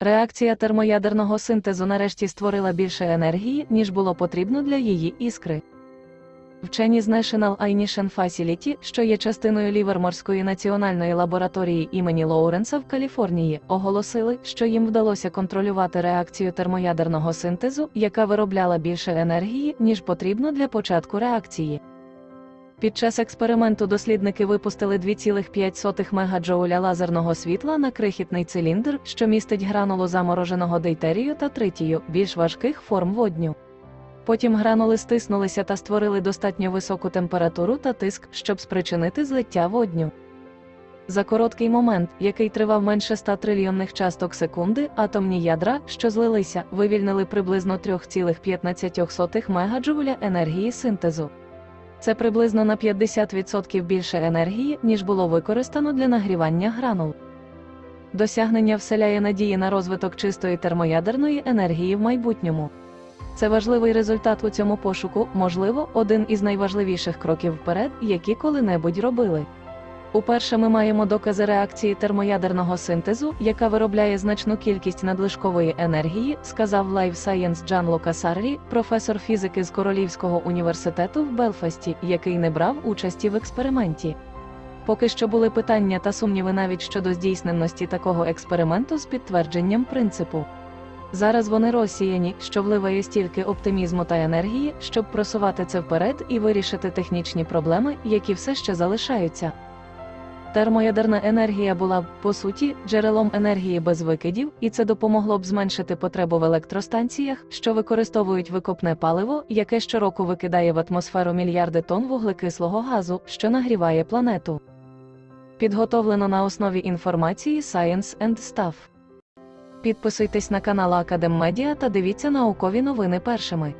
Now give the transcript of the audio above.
Реакція термоядерного синтезу нарешті створила більше енергії, ніж було потрібно для її іскри. Вчені з National Ignition Facility, що є частиною Ліверморської національної лабораторії імені Лоуренса в Каліфорнії, оголосили, що їм вдалося контролювати реакцію термоядерного синтезу, яка виробляла більше енергії, ніж потрібно для початку реакції. Під час експерименту дослідники випустили 2,5 мегаджоуля лазерного світла на крихітний циліндр, що містить гранулу замороженого дейтерію та тритію, більш важких форм водню. Потім гранули стиснулися та створили достатньо високу температуру та тиск, щоб спричинити злиття водню. За короткий момент, який тривав менше 100 трильйонних часток секунди, атомні ядра, що злилися, вивільнили приблизно 3,15 мегаджоуля енергії синтезу. Це приблизно на 50% більше енергії, ніж було використано для нагрівання гранул. Досягнення вселяє надії на розвиток чистої термоядерної енергії в майбутньому. Це важливий результат у цьому пошуку, можливо, один із найважливіших кроків вперед, які коли-небудь робили. Уперше ми маємо докази реакції термоядерного синтезу, яка виробляє значну кількість надлишкової енергії, сказав Life Science Джан Локасаррі, професор фізики з Королівського університету в Белфасті, який не брав участі в експерименті. Поки що були питання та сумніви навіть щодо здійсненності такого експерименту з підтвердженням принципу. Зараз вони розсіяні, що вливає стільки оптимізму та енергії, щоб просувати це вперед і вирішити технічні проблеми, які все ще залишаються. Термоядерна енергія була б, по суті, джерелом енергії без викидів, і це допомогло б зменшити потребу в електростанціях, що використовують викопне паливо, яке щороку викидає в атмосферу мільярди тонн вуглекислого газу, що нагріває планету. Підготовлено на основі інформації Science and Stuff. Підписуйтесь на канал Академ Медіа та дивіться наукові новини першими.